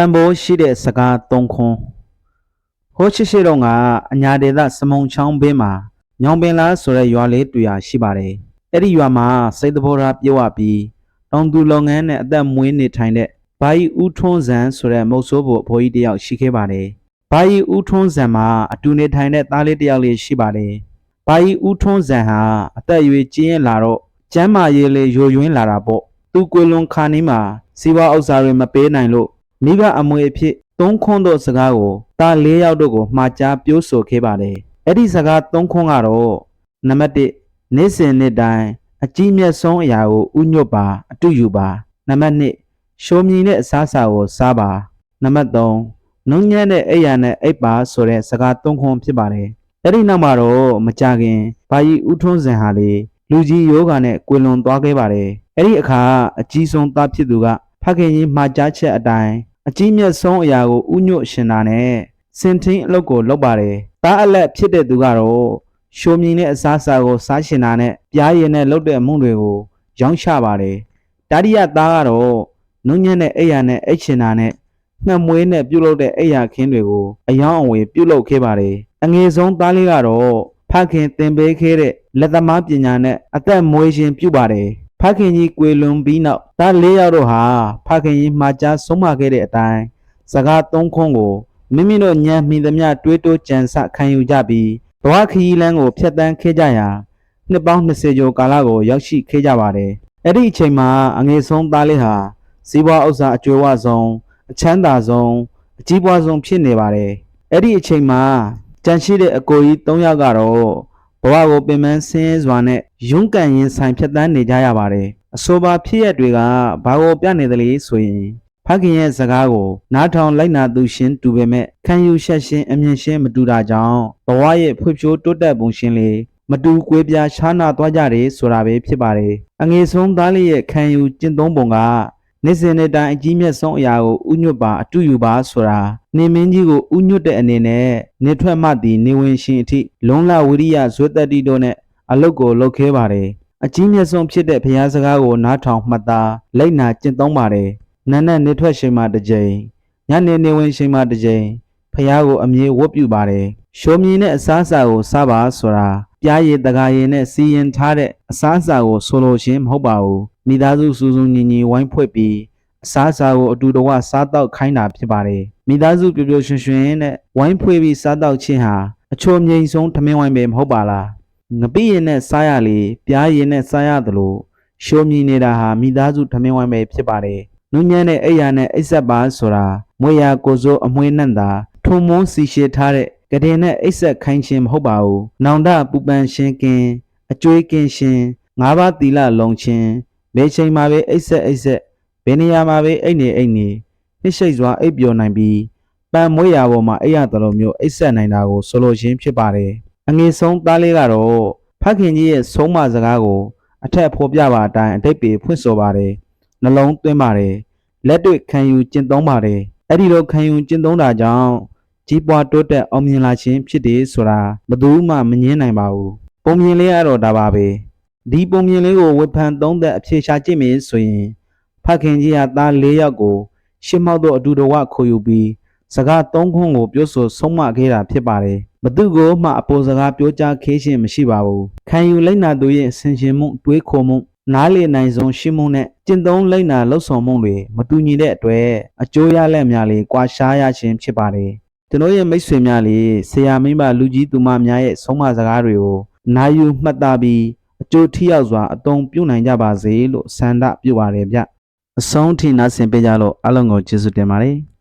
န်ဖိုးရှိတဲ့စကားသုံးခွန်းဟိုးရှိရှိတော့ကအညာဒေသစမုံချောင်းဘေးမှာညောင်ပင်လားဆိုတဲ့ရွာလေးတူရရှိပါတယ်အဲ့ဒီရွာမှာစိတ်တဘောထားပြုတ်ဝပြီးတောင်သူလုပ်ငန်းနဲ့အသက်မွေးနေထိုင်တဲ့ဘာကြီးဦးထွန်းဇံဆိုတဲ့မုတ်ဆိုးဘိုအဖိုးကြီးတစ်ယောက်ရှိခဲ့ပါတယ်ဘာကြီးဦးထွန်းဇံမှာအတူနေထိုင်တဲ့သားလေးတစ်ယောက်လေးရှိပါတယ်ဘာကြီးဦးထွန်းဇံဟာအသက်အရွယ်ကြီးရင်လာတော့ကျမ်းမာရေးလေးယိုယွင်းလာတာပေါ့သူကွေလွန်ခါနီးမှာစီးပွားဥစ္စာတွေမပေးနိုင်လို့ မိဘအမွေအဖြစ်သုံးခွန်းတို့စကားကိုတာ၄ယောက်တို့ကိုမှားကြားပြောဆိုခဲ့ပါတယ်။အဲ့ဒီစကားသုံးခွန်းကတော့နံပါတ်1နေ့စဉ်နေ့တိုင်းအကြီးမြတ်ဆုံးအရာကိုဥညွတ်ပါအတူယူပါနံပါတ်2ရှိုးမြင်တဲ့အစားအစာကိုစားပါနံပါတ်3နုံညံ့တဲ့အိယာနဲ့အိပ်ပါဆိုတဲ့စကားသုံးခွန်းဖြစ်ပါတယ်။အဲ့ဒီနောက်မှာတော့မကြခင်ဘာကြီးဥထွန်းစင်ဟာလေလူကြီးယောဂာနဲ့ကွေလွန်သွားခဲ့ပါတယ်။အဲ့ဒီအခါအကြီးဆုံးသားဖြစ်သူကဖခင်ကြီးမှာကြားချက်အတိုင်း အကြီးမြတ်ဆုံးအရာကိုဥညွတ်ရှင်တာနဲ့စင်ထင်းအလုပ်ကိုလုပ်ပါတယ်။တားအလက်ဖြစ်တဲ့သူကတော့ရှိုးမြင်တဲ့အစားအစာကိုစားရှင်တာနဲ့ပြားရည်နဲ့လုပ်တဲ့အမှုတွေကိုရောင်းချပါတယ်။တာရိယသားကတော့နုညံ့တဲ့အိယာနဲ့အိတ်ရှင်တာနဲ့ငှက်မွေးနဲ့ပြုတ်လုပ်တဲ့အိယာခင်းတွေကိုအယောင်းအဝယ်ပြုတ်လုပ်ခဲ့ပါတယ်။အငယ်ဆုံးသားလေးကတော့ဖခင်သင်ပေးခဲ့တဲ့လက်သမားပညာနဲ့အသက်မွေးခြင်းပြုပါတယ်။ ဖခင်ကြီးကွေလွန်ပြီးနောက်ဒါ၄ယောက်တို့ဟာဖခင်ကြီးမှာကြားဆုံးမခဲ့တဲ့အတိုင်းစကားသုံးခွန်းကိုမိမိတို့ညံမိသမျှတွေးတိုးကြံစခံယူကြပြီးဘဝခရီးလမ်းကိုဖျက်ဆီးခဲ့ကြရာနှစ်ပေါင်း20ကျော်ကာလကိုရောက်ရှိခဲ့ကြပါတယ်။အဲ့ဒီအချိန်မှာအငယ်ဆုံးသားလေးဟာဇီးပွားဥစ္စာအကျွေးဝဆုံးအချမ်းသာဆုံးအကြီးပွားဆုံးဖြစ်နေပါတယ်။အဲ့ဒီအချိန်မှာကြံရှိတဲ့အကိုကြီး၃ယောက်ကတော့ ဘဝကိုပင်ပန်းဆင်းရဲစွာနဲ့ရုန်းကန်ရင်ဆိုင်ဖြတ်တန်းနေကြရပါတယ်။အဆိုပါဖြစ်ရက်တွေကဘာကိုပြနေသလဲဆိုရင်ဖခင်ရဲ့စကားကိုနားထောင်လိုက်နာသူရှင်တူပေမဲ့ခံယူချက်ရှင်အမြင်ရှင်မတူတာကြောင့်ဘဝရဲ့ဖွံ့ဖြိုးတိုးတက်ပုံရှင်လေမတူကွေးပြားခြားနာသွားကြတယ်ဆိုတာပဲဖြစ်ပါတယ်။အငယ်ဆုံးသားလေးရဲ့ခံယူကျင့်သုံးပုံက နေ့စဉ်နေ့တိုင်းအကြီးမြတ်ဆုံးအရာကိုဥညွတ်ပါအတူယူပါဆိုတာနေမင်းကြီးကိုဥညွတ်တဲ့အနေနဲ့နေထွက်မှသည်နေဝင်ရှင်အထိလုံလဝိရိယဇွတ်တတိတို့နဲ့အလုတ်ကိုလုတ်ခဲပါတယ်အကြီးမြတ်ဆုံးဖြစ်တဲ့ဘုရားစကားကိုနားထောင်မှတ်သားလိုက်နာကျင့်သုံးပါတယ်နန်းနဲ့နေထွက်ရှင်မှတစ်ကြိမ်ညနေနေဝင်ရှင်မှတစ်ကြိမ်ဘုရားကိုအမြဲဝတ်ပြုပါတယ်ရှိုးမြင်တဲ့အစားအစာကိုစားပါဆိုတာပြားရည်တကားရည်နဲ့စီရင်ထားတဲ့အစားအစာကိုဆိုလိုခြင်းမဟုတ်ပါဘူး မိသားစုစူးစူးညီညီဝိုင်းဖွဲ့ပြီးအစားအစာကိုအတူတကွစားတော့ခိုင်းတာဖြစ်ပါတယ်မိသားစုပျော်ပျော်ရွှင်ရွှင်နဲ့ဝိုင်းဖွဲ့ပြီးစားတော့ခြင်းဟာအချို့မြိန်ဆုံးထမင်းဝိုင်းပဲမဟုတ်ပါလားငပိရင်နဲ့စားရလေပြားရင်နဲ့စားရသလိုရှိုးမြင်နေတာဟာမိသားစုထမင်းဝိုင်းပဲဖြစ်ပါတယ်နုညံ့တဲ့အိယာနဲ့အိပ်ဆက်ပါဆိုတာမွေရာကိုစိုးအမွှေးနဲ့တာထုံမုန်းစီရှည်ထားတဲ့ကတဲ့နဲ့အိပ်ဆက်ခိုင်းခြင်းမဟုတ်ပါဘူးနောင်တပူပန်ရှင်ကင်အကျွေးကင်ရှင်ငါးပါးသီလလုံးချင်း ဘယ်ချိန်မှာပဲအိပ်ဆက်အိပ်ဆက်ဘယ်နေရာမှာပဲအိတ်နေအိတ်နေနှိမ့်ရှိတ်စွာအိပ်ပျော်နိုင်ပြီးပန်မွေးရာပေါ်မှာအိပ်ရတဲ့လိုမျိုးအိပ်ဆက်နိုင်တာကိုဆိုလိုခြင်းဖြစ်ပါတယ်အငယ်ဆုံးသားလေးကတော့ဖခင်ကြီးရဲ့ဆုံးမစကားကိုအထက်ဖော်ပြပါအတိုင်းအတိတ်ပေဖွင့်ဆိုပါတယ်နှလုံးသွင်းပါတယ်လက်တွေ့ခံယူကျင့်သုံးပါတယ်အဲ့ဒီလိုခံယူကျင့်သုံးတာကြောင့်ကြီးပွားတိုးတက်အောင်မြင်လာခြင်းဖြစ်တယ်ဆိုတာဘယ်သူမှမငြင်းနိုင်ပါဘူးပုံမြင်လေးကတော့ဒါပါပဲ ဒီပုံမြင်လေးကိုဝေဖန်သုံးသက်အဖြေရှာကြည့်မယ်ဆိုရင်ဖခင်ကြီးဟာသား၄ယောက်ကို ရှစ်မောက်တို့အတူတဝခိုးယူပြီးစကားသုံးခွန်းကိုပြောဆိုဆုံးမခဲ့တာဖြစ်ပါတယ်။ဘသူကိုမှအပေါ်စကားပြောကြားခေးခြင်းမရှိပါဘူး။ခံယူလိုက်နာသူရဲ့ဆင်ခြင်မှုတွေးခေါ်မှုနားလေနိုင်ဆုံးရှိမှုနဲ့ကျင့်သုံးလိုက်နာလှုပ်ဆောင်မှုတွေမတူညီတဲ့အတွက်အကျိုးရလဒ်များလေးကွာရှားရခြင်းဖြစ်ပါတယ်။ကျွန်တော်ရဲ့မိတ်ဆွေများလေးဆရာမင်းမလူကြီးသူမများရဲ့ဆုံးမစကားတွေကိုနာယူမှတ်သားပြီးအ ကျိုးထိရောက်စွာအသုံးပြုနိုင်ကြပါစေလို့ဆန္ဒပြုပါတယ်ဗျ။အဆုံးထိနားဆင်ပေးကြလို့အားလုံးကိုကျေးဇူးတင်ပါတယ်။